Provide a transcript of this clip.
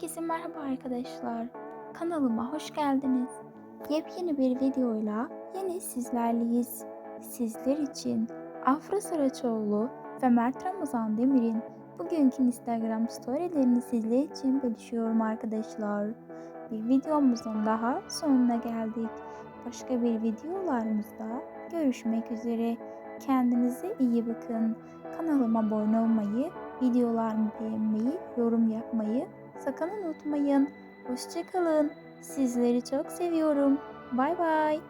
Herkese merhaba arkadaşlar. Kanalıma hoş geldiniz. Yepyeni bir videoyla yine sizlerleyiz. Sizler için Afra Saraçoğlu ve Mert Ramazan Demir'in bugünkü Instagram storylerini sizler için bölüşüyorum arkadaşlar. Bir videomuzun daha sonuna geldik. Başka bir videolarımızda görüşmek üzere. Kendinize iyi bakın. Kanalıma abone olmayı, videolarımı beğenmeyi, yorum yapmayı sakın unutmayın. Hoşçakalın. Sizleri çok seviyorum. Bay bay.